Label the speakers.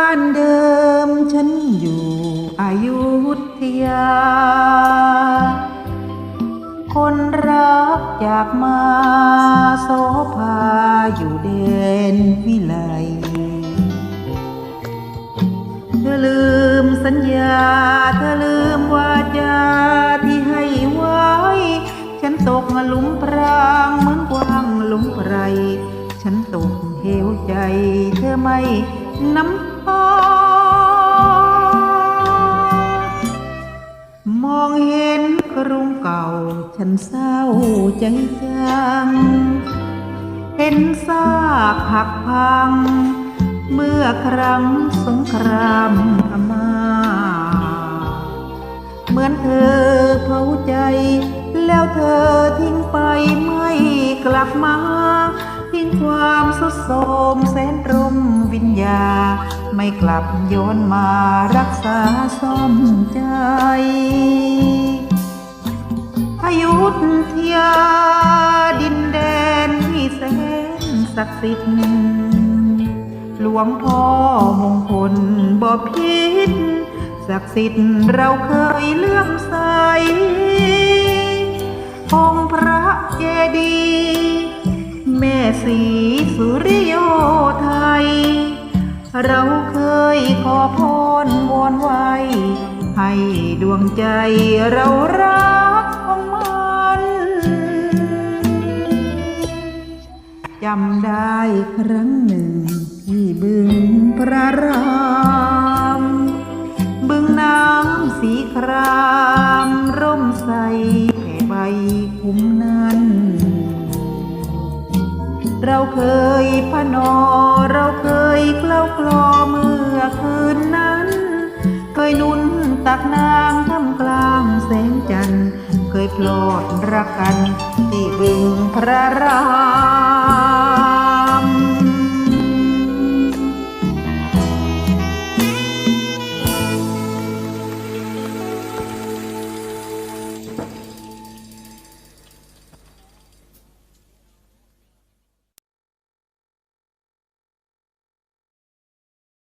Speaker 1: านเดิมฉันอยู่อายุทยา คนรักจากมาโสภาอยู่เด่นวิไลเธอลืมสัญญาเธอลืมวาจาที่ให้ไว้ ฉันตกหลุมพรางเหมือนกวางหลุมไพรฉันตกเหวใจเธอไม่น้ำ มองเห็นกรุงเก่า ฉันเศร้าใจจัง เห็นซากหักพัง เมื่อครั้งสงครามพมาเหมือนเธอเผาใจ แล้วเธอทิ้งไปไม่กลับมา ทิ้งความสุดโทมแสนรมวิญญา ไม่กลับโยนมารักษาซ่อมใจ อยุธยาดินแดนที่แสนศักดิ์สิทธิ์หลวงพ่อมงคลบ่พิษศักดิ์สิทธิ์เราเคยเลื่อมใสองค์พระเจดีย์แม่ศรี เราเคยขอพรวอนไว้ ให้ดวงใจเรารักของมันจำได้ครั้งหนึ่งที่บึงพระรามบึงน้ำสีคราม ร่มใสแผ่ใบคุ้มนั้น เราเคยพนอ เราเคยเกล้ากลอเมื่อคืนนั้น เคยนุ่นตักนางทำกลางแสงจันทร์ เคยพลอดรักกันที่บึงพระราม